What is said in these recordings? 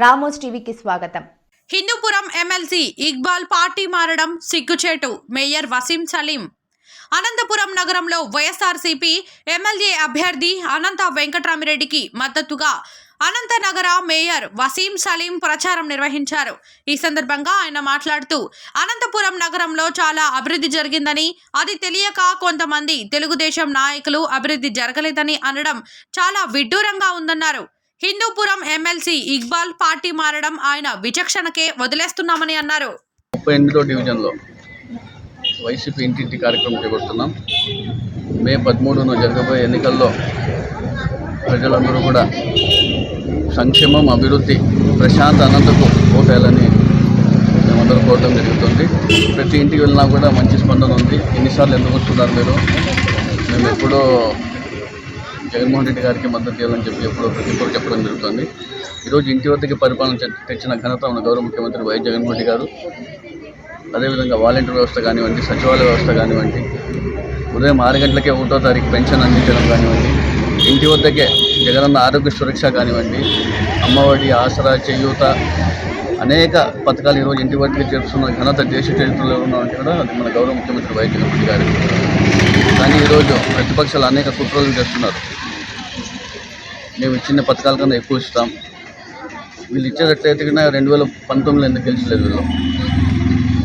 Ramos టీవీకి స్వాగతం. Hindupuram MLC Iqbal party మారడం సిగ్గుచేటు మేయర్ వసీం సలీం. అనంతపురం నగరంలో వైఎస్ఆర్సీపీ ఎమ్మెల్యే అభ్యర్థి అనంత వెంకటరామిరెడ్డికి మద్దతుగా అనంతనగర మేయర్ వసీం సలీం ప్రచారం నిర్వహించారు. ఈ సందర్భంగా ఆయన మాట్లాడుతూ అనంతపురం నగరంలో చాలా అభివృద్ధి జరిగిందని అది తెలియక కొంతమంది తెలుగుదేశం నాయకులు అభివృద్ధి జరగలేదని అనడం చాలా విడ్డూరంగా ఉందన్నారు. హిందూపురం ఎమ్మెల్సీ ఇక్బాల్ పార్టీ మారడం ఆయన విచక్షణకే వదిలేస్తున్నామని అన్నారు. ముప్పై ఎనిమిదో డివిజన్లో వైసీపీ ఇంటింటి కార్యక్రమం చేపడుతున్నాం. మే పదమూడున జరగబోయే ఎన్నికల్లో ప్రజలందరూ కూడా సంక్షేమం అభివృద్ధి ప్రశాంత అనంతకు ఓటేయాలని మేమందరూ కోరడం జరుగుతుంది. ప్రతి ఇంటికి వెళ్ళినా కూడా మంచి స్పందన ఉంది. ఎన్నిసార్లు ఎందుకు వస్తున్నారు మీరు? మేము ఎప్పుడూ జగన్మోహన్ రెడ్డి గారికి మద్దతు ఇవ్వాలని చెప్పి ఎప్పుడో ప్రతి ఒక్కరు చెప్పడం జరుగుతుంది. ఈరోజు ఇంటి వద్దకి పరిపాలన తెచ్చిన ఘనత మన గౌరవ ముఖ్యమంత్రి వైఎస్ జగన్మోహన్ రెడ్డి గారు. అదేవిధంగా వాలంటీర్ వ్యవస్థ కానివ్వండి సచివాలయ వ్యవస్థ కానివ్వండి ఉదయం ఆరు గంటలకే ఒకటో తారీఖు పెన్షన్ అందించడం కానివ్వండి ఇంటి వద్దకే జగనన్న ఆరోగ్య సురక్ష కానివ్వండి అమ్మఒడి ఆసరా చేయూత అనేక పథకాలు ఈరోజు ఇంటి వద్దకే చేరుస్తున్న ఘనత దేశ చరిత్రలో ఉన్నామంటే కూడా అది మన గౌరవ ముఖ్యమంత్రి వైఎస్ జగన్మోహన్ రెడ్డి గారు. కానీ ఈరోజు ప్రతిపక్షాలు అనేక కుట్రలు చేస్తున్నారు. మేము ఇచ్చిన పథకాల కన్నా ఎక్కువ ఇస్తాం. వీళ్ళు ఇచ్చేటట్లయితే కన్నా రెండు వేల పంతొమ్మిదిలో ఎందుకు గెలిచలేదు వీళ్ళు?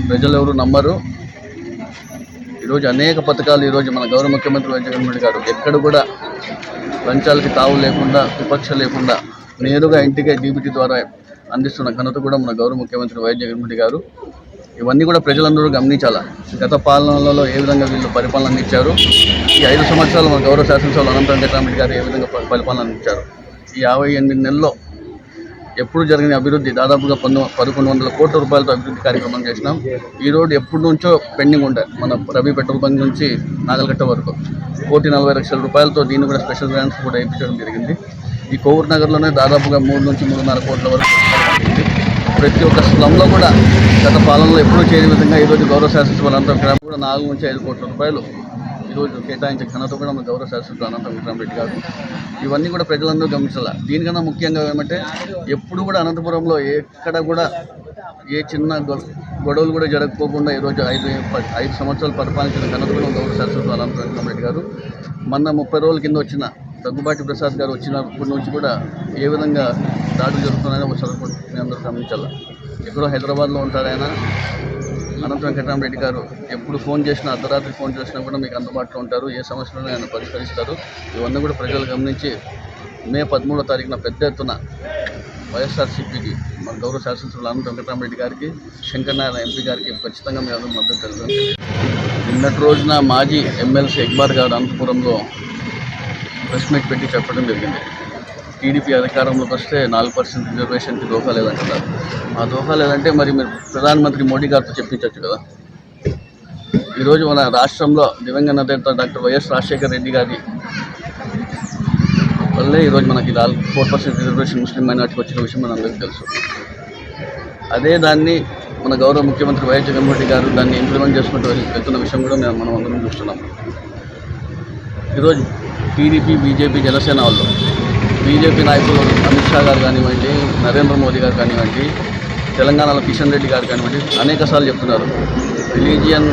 ప్రజలు ఎవరు నమ్మరు. ఈరోజు అనేక పథకాలు ఈరోజు మన గౌరవ ముఖ్యమంత్రి వైఎస్ జగన్మోహన్ రెడ్డి గారు ఎక్కడ కూడా లంచాలకి తావు లేకుండా విపక్ష లేకుండా నేరుగా ఇంటికే డీబీటీ ద్వారా అందిస్తున్న ఘనత కూడా మన గౌరవ ముఖ్యమంత్రి వైఎస్ జగన్మోహన్ గారు. ఇవన్నీ కూడా ప్రజలందరూ గమనించాలా? గత పాలనలలో ఏ విధంగా వీళ్ళు పరిపాలన అందించారు? ఈ ఐదు సంవత్సరాలు మన గౌరవ శాసనసభలో అనంత వెంకటరామరెడ్డి గారు ఏ విధంగా పరిపాలన అందించారు? ఈ యాభై ఎనిమిది నెలల్లో ఎప్పుడు జరిగిన అభివృద్ధి? దాదాపుగా పంతొ పదకొండు వందల కోట్ల రూపాయలతో అభివృద్ధి కార్యక్రమం చేసినాం. ఈ రోడ్డు ఎప్పటి నుంచో పెండింగ్ ఉండే మన రవి పెట్రోల్ బంక్ నుంచి నాగలగట్ట వరకు. కోటి నలభై లక్షల రూపాయలతో దీన్ని కూడా స్పెషల్ గ్రాంట్స్ కూడా ఇప్పించడం జరిగింది. ఈ కోవూరు నగర్లోనే దాదాపుగా మూడు నుంచి మూడున్నర కోట్ల వరకు ప్రతి ఒక్క స్లంలో కూడా గత పాలనలో ఎప్పుడూ చేయని విధంగా ఈరోజు గౌరవ శాసనసభ అనంతరం గ్రామం కూడా నాలుగు నుంచి ఐదు కోట్ల రూపాయలు ఈరోజు కేటాయించే ఘనత కూడా మన గౌరవ శాసనసభ అనంతరం విక్రమరెడ్డి గారు. ఇవన్నీ కూడా ప్రజలందరూ గమనించాలి? దీనికన్నా ముఖ్యంగా ఏమంటే ఎప్పుడు కూడా అనంతపురంలో ఎక్కడ కూడా ఏ చిన్న గొడవలు కూడా జరగకోకుండా ఈరోజు ఐదు ఐదు సంవత్సరాలు పరిపాలించిన ఘనత కూడా గౌరవ శాసనసభ అనంతరం విక్రమరెడ్డి గారు. మొన్న ముప్పై రోజుల కింద వచ్చిన దగ్గుబాటి ప్రసాద్ గారు వచ్చినప్పటి నుంచి కూడా ఏ విధంగా దాడులు జరుగుతున్నాయో ఒకసారి కూడా మీ అందరూ గమనించాలి? ఎక్కడో హైదరాబాద్లో ఉంటారు ఆయన. అనంత వెంకటరామరెడ్డి గారు ఎప్పుడు ఫోన్ చేసినా అర్ధరాత్రి ఫోన్ చేసినా కూడా మీకు అందుబాటులో ఉంటారు. ఏ సమస్యలను ఆయన పరిష్కరిస్తారు? ఇవన్నీ కూడా ప్రజలు గమనించి మే పదమూడో తారీఖున పెద్ద ఎత్తున వైఎస్ఆర్సీపీకి మన గౌరవ శాసనసభ్యులు అనంత వెంకటరామరెడ్డి గారికి శంకర్నారాయణ ఎంపీ గారికి ఖచ్చితంగా మీ అందరూ మద్దతు తెలుగు నిన్నటి రోజున మాజీ ఎమ్మెల్సీ ఇక్బార్ గారు అనంతపురంలో ప్రెస్ మీట్ పెట్టి చెప్పడం జరిగింది. టీడీపీ అధికారంలోకి వస్తే నాలుగు పర్సెంట్ రిజర్వేషన్కి దోహా లేదంటున్నారు. ఆ దోహా లేదంటే మరి మీరు ప్రధానమంత్రి మోడీ గారితో చెప్పించవచ్చు కదా. ఈరోజు మన రాష్ట్రంలో దివంగత నేత డాక్టర్ వైఎస్ రాజశేఖర రెడ్డి గారి వల్లే ఈరోజు మనకి నాలుగు ఫోర్ పర్సెంట్ రిజర్వేషన్ ముస్లిం మైనార్టీకి వచ్చిన విషయం మనందరికీ తెలుసు. అదే దాన్ని మన గౌరవ ముఖ్యమంత్రి వైఎస్ జగన్మోహన్ రెడ్డి గారు దాన్ని ఇంప్లిమెంట్ చేసుకుంటూ వెళ్తున్న విషయం కూడా మేము మనం అందరం చూస్తున్నాం. ఈరోజు టీడీపీ బీజేపీ జనసేన వాళ్ళు. బీజేపీ నాయకులు అమిత్ షా గారు కానివ్వండి నరేంద్ర మోదీ గారు కానివ్వండి తెలంగాణలో కిషన్ రెడ్డి గారు కానివ్వండి అనేక సార్లు చెప్తున్నారు. రిలీజియన్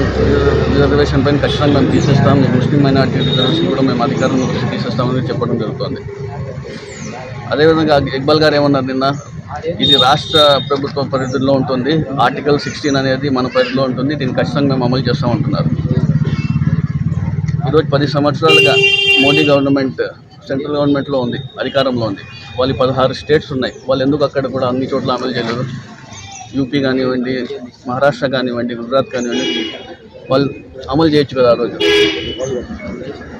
రిజర్వేషన్ పైన ఖచ్చితంగా మేము తీసేస్తాం ముస్లిం మైనార్టీ రిజర్వేషన్ కూడా మేము అధికారంలో తీసేస్తామని చెప్పడం జరుగుతుంది. అదేవిధంగా ఇక్బాల్ గారు ఏమన్నారు నిన్న? ఇది రాష్ట్ర ప్రభుత్వ పరిధిలో ఉంటుంది. ఆర్టికల్ సిక్స్టీన్ అనేది మన పరిధిలో ఉంటుంది. దీన్ని ఖచ్చితంగా మేము అమలు చేస్తామంటున్నారు. ఈరోజు పది సంవత్సరాలుగా మోడీ గవర్నమెంట్ సెంట్రల్ గవర్నమెంట్లో ఉంది అధికారంలో ఉంది. వాళ్ళు పదహారు స్టేట్స్ ఉన్నాయి. వాళ్ళు ఎందుకు అక్కడ కూడా అన్ని చోట్ల అమలు చేయలేదు? యూపీ కానివ్వండి మహారాష్ట్ర కానివ్వండి గుజరాత్ కానివ్వండి వాళ్ళు అమలు చేయొచ్చు కదా ఆ రోజు.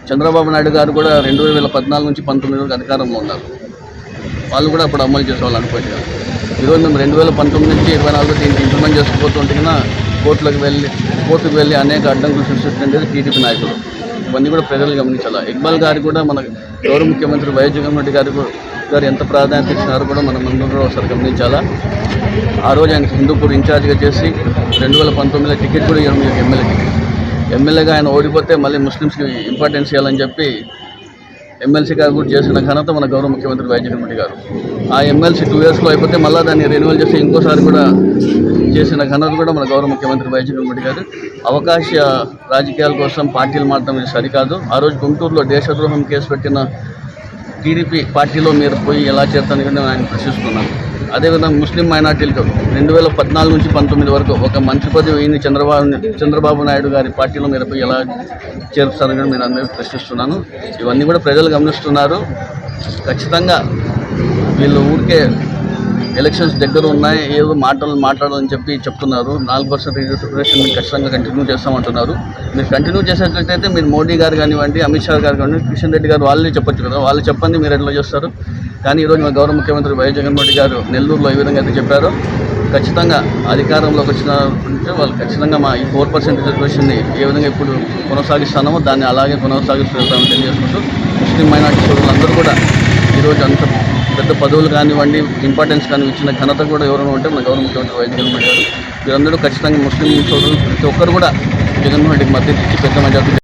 చంద్రబాబు నాయుడు గారు కూడా రెండు వేల పద్నాలుగు నుంచి పంతొమ్మిది వరకు అధికారంలో ఉన్నారు. వాళ్ళు కూడా అప్పుడు అమలు చేసేవాళ్ళు అనుకోవచ్చు ఈరోజు మేము రెండు వేల పంతొమ్మిది నుంచి ఇరవై నాలుగు దీనికి ఇంప్లిమెంట్ చేసుకుపోతుంటే కోర్టులకు వెళ్ళి కోర్టుకు వెళ్ళి అనేక అడ్డంకులు సృష్టిస్తుండేది టీడీపీ నాయకులు. ఇవన్నీ కూడా ప్రజలు గమనించాలి? ఇక్బాల్ గారు కూడా మన గౌరవ ముఖ్యమంత్రి వైఎస్ జగన్మోహన్ రెడ్డి గారు గారు ఎంత ప్రాధాన్యత ఇచ్చినారో కూడా మనం ముందు ఒకసారి గమనించాలా? ఆ రోజు ఆయన హిందూపూర్ ఇన్ఛార్జ్గా చేసి రెండు వేల పంతొమ్మిదిలో టికెట్ కూడా ఇవ్వడం ఎమ్మెల్యే టికెట్. ఎమ్మెల్యేగా ఆయన ఓడిపోతే మళ్ళీ ముస్లిమ్స్కి ఇంపార్టెన్స్ ఇవ్వాలని చెప్పి ఎమ్మెల్సీ గారు కూడా చేసిన ఘనత మన గౌరవ ముఖ్యమంత్రి వైఎస్ జగన్మోహన్ రెడ్డి గారు. ఆ ఎమ్మెల్సీ టూ ఇయర్స్లో అయిపోతే మళ్ళీ దాన్ని రెన్యువల్ చేసి ఇంకోసారి కూడా చేసిన ఘనత కూడా మన గౌరవ ముఖ్యమంత్రి వైఎస్ జగన్మోహన్ రెడ్డి గారు. అవకాశ రాజకీయాల కోసం పార్టీలు మాత్రం ఇది సరికాదు. ఆ రోజు గుంటూరులో దేశద్రోహం కేసు పెట్టిన టీడీపీ పార్టీలో మీరు పోయి ఎలా చేస్తారని కూడా నేను ఆయన ప్రశ్నిస్తున్నాను. అదేవిధంగా ముస్లిం మైనార్టీలకు రెండు వేల పద్నాలుగు నుంచి పంతొమ్మిది వరకు ఒక మంత్రి పదవి ఈయన చంద్రబాబు చంద్రబాబు నాయుడు గారి పార్టీలో మీరు ఎలా చేరుస్తారని కూడా నేను అందరూ ప్రశ్నిస్తున్నాను. ఇవన్నీ కూడా ప్రజలు గమనిస్తున్నారు. ఖచ్చితంగా వీళ్ళు ఊరికే ఎలక్షన్స్ దగ్గర ఉన్నాయి ఏదో మాటలు మాట్లాడాలని చెప్పి చెప్తున్నారు. నాలుగు పర్సెంట్ రిజర్వేషన్ మీరు ఖచ్చితంగా కంటిన్యూ చేస్తామంటున్నారు. మీరు కంటిన్యూ చేసేటట్టయితే మీరు మోడీ గారు కానివ్వండి అమిత్ షా గారు కానివ్వండి కిషన్ రెడ్డి గారు వాళ్ళే చెప్పొచ్చు కదా. వాళ్ళు చెప్పండి మీరు ఎట్లా చేస్తారు. కానీ ఈరోజు మా గౌరవ ముఖ్యమంత్రి వైఎస్ జగన్మోహన్ రెడ్డి గారు నెల్లూరులో ఈ విధంగా అయితే చెప్పారో. ఖచ్చితంగా అధికారంలోకి వచ్చిన వాళ్ళు ఖచ్చితంగా మా ఈ ఫోర్ పర్సెంట్ రిజర్వేషన్ని ఏ విధంగా ఇప్పుడు కొనసాగిస్తానో దాన్ని అలాగే కొనసాగిస్తామని తెలియజేసుకుంటూ ముస్లిం మైనార్టీ సోదరులందరూ కూడా ఈరోజు అంత పెద్ద పదవులు కానివ్వండి ఇంపార్టెన్స్ కానీ ఇచ్చిన ఘనత కూడా ఎవరైనా ఉంటే మన గౌరవ ముఖ్యమంత్రి వైఎస్ జగన్మోహన్ గారు. వీరందరూ ఖచ్చితంగా ముస్లిం సోదరులు ప్రతి ఒక్కరు కూడా జగన్మోహన్ రెడ్డికి మద్దతు ఇచ్చి పెద్ద మెజార్టీ